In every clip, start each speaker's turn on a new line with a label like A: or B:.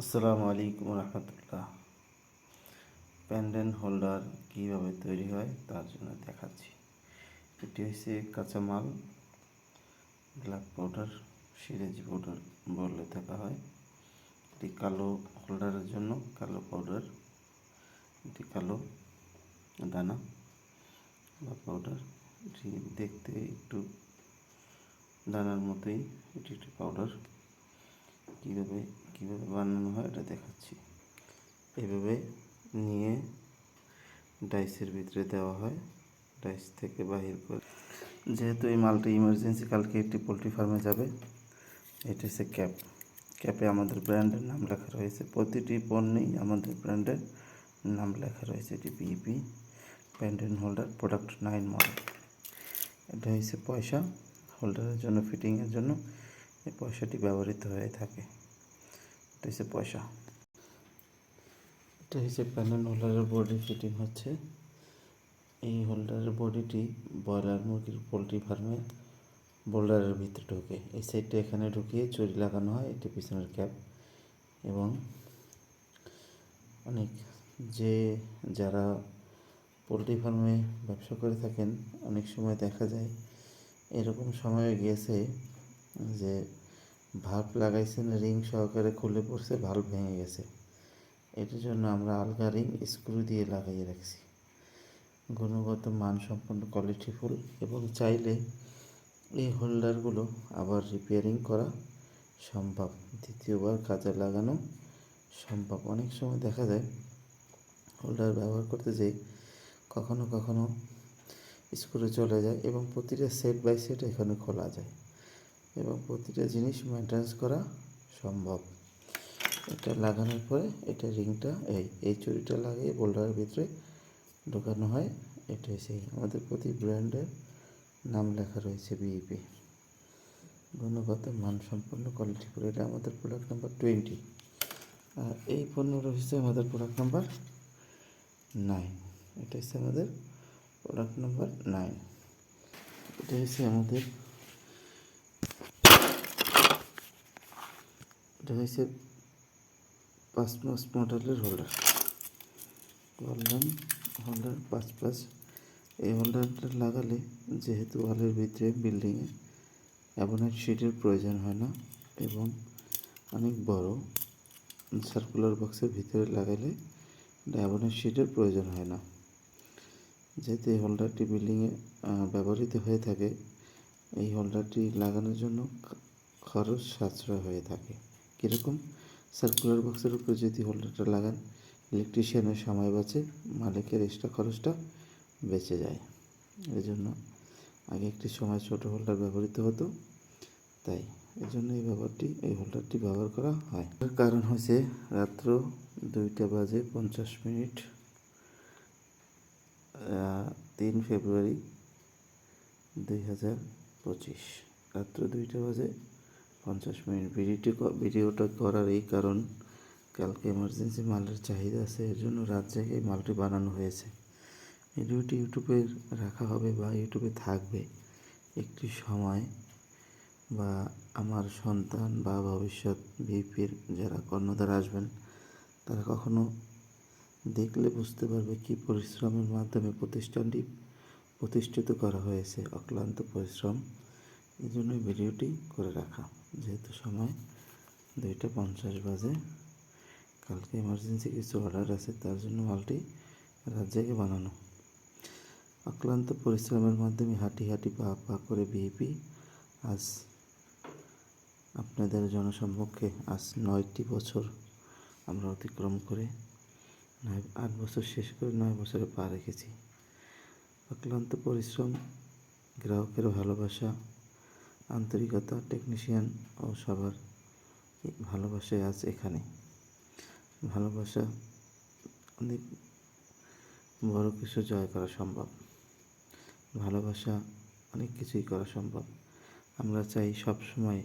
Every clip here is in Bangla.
A: আসসালামু আলাইকুম রহমতুল্লাহ। প্যান্ডেন্ট হোল্ডার কীভাবে তৈরি হয় তার জন্য দেখাচ্ছি। এটি হচ্ছে কাঁচামাল ব্ল্যাক পাউডার সিরেজি পাউডার বলে থাকা হয়। এটি কালো হোল্ডারের জন্য, কালো পাউডার এটি কালো দানা বা পাউডার এটি দেখতে একটু দানার মতোই, এটি একটি পাউডার কীভাবে কীভাবে বানানো হয় এটা দেখাচ্ছি। এভাবে নিয়ে ডাইসের ভিতরে দেওয়া হয়। ডাইস থেকে বাহির করে। যেহেতু এই মালটা ইমার্জেন্সি কালকে একটি পোলট্রি ফার্মে যাবে, এটা হচ্ছে ক্যাপ ক্যাপে আমাদের ব্র্যান্ডের নাম লেখা রয়েছে। প্রতিটি পণ্যেই আমাদের ব্র্যান্ডের নাম লেখা রয়েছে। এটি বিপি প্যান্ডেন হোল্ডার প্রোডাক্ট নাইন মডেল এটা হচ্ছে পয়সা। হোল্ডারের জন্য ফিটিংয়ের জন্য এই পয়সাটি ব্যবহৃত হয়ে থাকে। এটা হচ্ছে পয়সা। এটা হচ্ছে প্যানেল হোল্ডারের বডি ফিটিং হচ্ছে। এই হোল্ডারের বডিটি ব্রয়লার মুরগির পোলট্রি ফার্মে বোল্ডারের ভিতরে ঢোকে। এই সাইডটা এখানে ঢুকিয়ে চুরি লাগানো হয়, এটি পিছনের ক্যাপ এবং অনেক যে যারা পোলট্রি ফার্মে ব্যবসা করে থাকেন, অনেক সময় দেখা যায় এরকম সময় গিয়েছে যে ভাল্ব লাগাইছেন, রিং সহকারে খুলে পড়ছে, ভাল্ব ভেঙে গেছে। এটার জন্য আমরা আলগা রিং স্ক্রু দিয়ে লাগাইয়ে রাখছি। গুণগত মানসম্পন্ন কোয়ালিটিফুল এবং চাইলে এই হোল্ডারগুলো আবার রিপেয়ারিং করা সম্ভব। দ্বিতীয়বার কাজে লাগানো সম্ভব। অনেক সময় দেখা যায়, হোল্ডার ব্যবহার করতে যাই কখনো কখনো স্ক্রু চলে যায় এবং প্রতিটা সেট বাই সেট এখানে খোলা যায়। এবং প্রতিটা জিনিস মেনটেন্স করা সম্ভব। এটা লাগানোর পরে এটা রিংটা এই এই চুরিটা লাগিয়ে বোল্ডারের ভিতরে ঢোকানো হয়। এটা সেই। আমাদের প্রতি ব্র্যান্ডের নাম লেখা রয়েছে বিইপি গুণগত মানসম্পন্ন কোয়ালিটি করে এটা আমাদের প্রোডাক্ট নাম্বার টোয়েন্টি আর এই পণ্য রয়েছে আমাদের প্রোডাক্ট নাম্বার নাইন এটা হচ্ছে আমাদের প্রোডাক্ট নাম্বার নাইন এটা হচ্ছে আমাদের এটা হয়েছে পাঁচ পাঁচ মডেলের হোল্ডার বললাম হোল্ডার পাঁচ পাঁচ। এই হোল্ডারটা লাগালে যেহেতু ওয়ালের ভিতরে বিল্ডিংয়ে অ্যাবোনেট শিটের প্রয়োজন হয় না এবং অনেক বড় সার্কুলার বক্সের ভিতরে লাগালে অ্যাবোনেট শিটের প্রয়োজন হয় না। যেহেতু এই হোল্ডারটি বিল্ডিংয়ে ব্যবহৃত হয়ে থাকে, এই হোল্ডারটি লাগানোর জন্য খরচ সাশ্রয় হয়ে থাকে। কীরকম? সার্কুলার বক্সের উপরে যদি হোল্ডারটা লাগান ইলেকট্রিশিয়ানের সময় বাঁচে, মালিকের এক্সট্রা খরচটা বেঁচে যায়। এই জন্য আগে একটি সময় ছোট হোল্ডার ব্যবহৃত হতো, তাই এই জন্য এই ব্যবহারটি এই হোল্ডারটি ব্যবহার করা হয়। কারণ হচ্ছে রাত্র দুইটা বাজে পঞ্চাশ মিনিট তিন ফেব্রুয়ারি দুই হাজার পঁচিশ। রাত্র দুইটা বাজে পঞ্চাশ মিনিট। ভিডিওটি ভিডিওটা করার এই কারণ, কালকে এমার্জেন্সি মালের চাহিদা আছে, এর জন্য রাত জেগে মালটি বানানো হয়েছে। ভিডিওটি ইউটিউবে রাখা হবে বা ইউটিউবে থাকবে একটি সময় বা আমার সন্তান বা ভবিষ্যৎ ভিপির যারা কর্ণধার আসবেন, তারা কখনো দেখলে বুঝতে পারবে কি পরিশ্রমের মাধ্যমে প্রতিষ্ঠানটি প্রতিষ্ঠিত করা হয়েছে। অক্লান্ত পরিশ্রম এই জন্য ভিডিওটি করে রাখা। যেহেতু সময় দুইটা পঞ্চাশ বাজে, কালকে এমার্জেন্সি কিছু অর্ডার আছে, তার জন্য মালটি রাত জেগে বানানো। অক্লান্ত পরিশ্রমের মাধ্যমে হাঁটি হাঁটি পা পা করে বিএপি আজ আপনাদের জনসম্মুখে আজ নয়টি বছর আমরা অতিক্রম করে নয়, আট বছর শেষ করে নয় বছরে পা রেখেছি। অক্লান্ত পরিশ্রম, গ্রাহকের ভালোবাসা আন্তরিকতা টেকনিশিয়ান ও সবার ভালোবাসায় আজ এখানে। ভালোবাসা অনেক বড় কিছু জয় করা সম্ভব। ভালোবাসা অনেক কিছুই করা সম্ভব। আমরা চাই সব সময়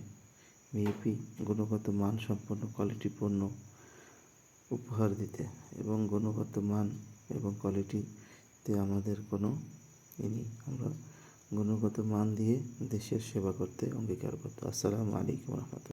A: বিএপি গুণগত মান সম্পন্ন কোয়ালিটিপূর্ণ উপহার দিতে এবং গুণগত মান এবং কোয়ালিটিতে আমাদের কোনো ইনি আমরা গুণগত মান দিয়ে দেশের সেবা করতে অঙ্গীকারবদ্ধ। আসসালামু আলাইকুম রহমতুল্লাহ।